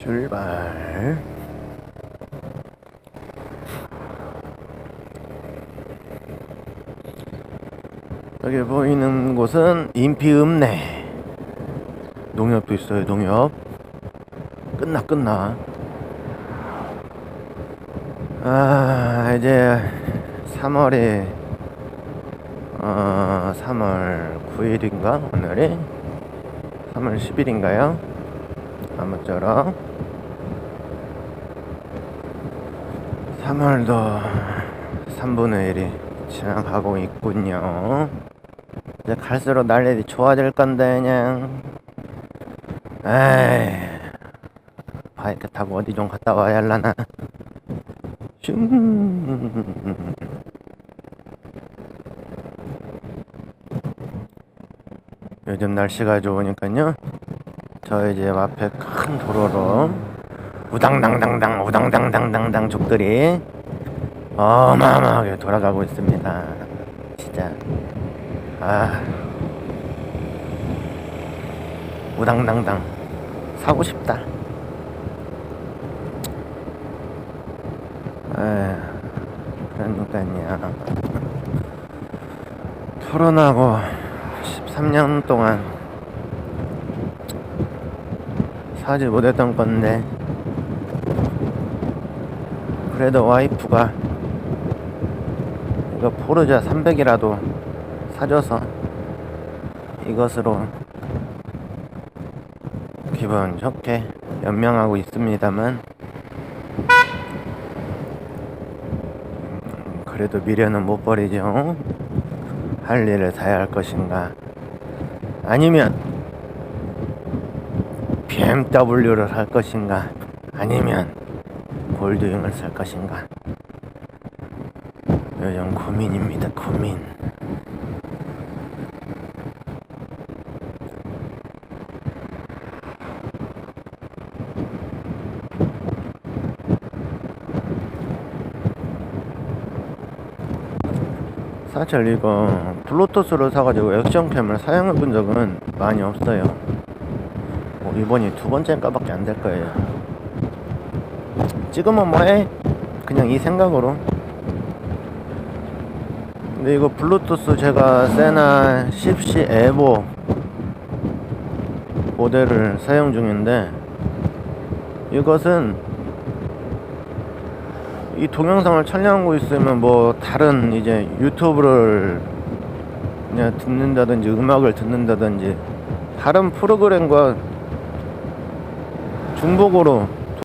출발. 여기 보이는 곳은 인피읍내. 농협도 있어요, 농협. 끝나, 끝나. 아, 이제 3월이, 어, 3월 9일인가? 오늘이? 3월 10일인가요? 아무쪼록 3월도 3분의 1이 지나가고 있군요. 이제 갈수록 날일이 좋아질 건데 그냥. 에이 바이크 타고 어디 좀 갔다 와야 할라나. 슝. 요즘 날씨가 좋으니까요 저 이제 앞에 큰 도로로 우당당당당 우당당당당당 족들이 어마어마하게 돌아가고 있습니다. 진짜 아 우당당당 사고 싶다. 에 그러니까요. 토론하고 13년 동안 사지 못했던 건데. 그래도 와이프가 이거 포르자 300이라도 사줘서 이것으로 기분 좋게 연명하고 있습니다만 음, 그래도 미래는 못 버리죠. 할 일을 사야 할 것인가. 아니면 BMW를 할 것인가? 아니면 골드윙을 살 것인가? 요즘 고민입니다 고민. 사실 이거 블루투스를 사가지고 액션캠을 사용해 본 적은 많이 없어요 뭐 이번이 두 번째인가밖에 안 될 거예요 찍으면 뭐해? 그냥 이 생각으로 근데 이거 블루투스 제가 세나 10C 에보 모델을 사용 중인데 이것은 이 동영상을 촬영하고 있으면 뭐 다른 이제 유튜브를 그냥 듣는다든지 음악을 듣는다든지 다른 프로그램과 중복으로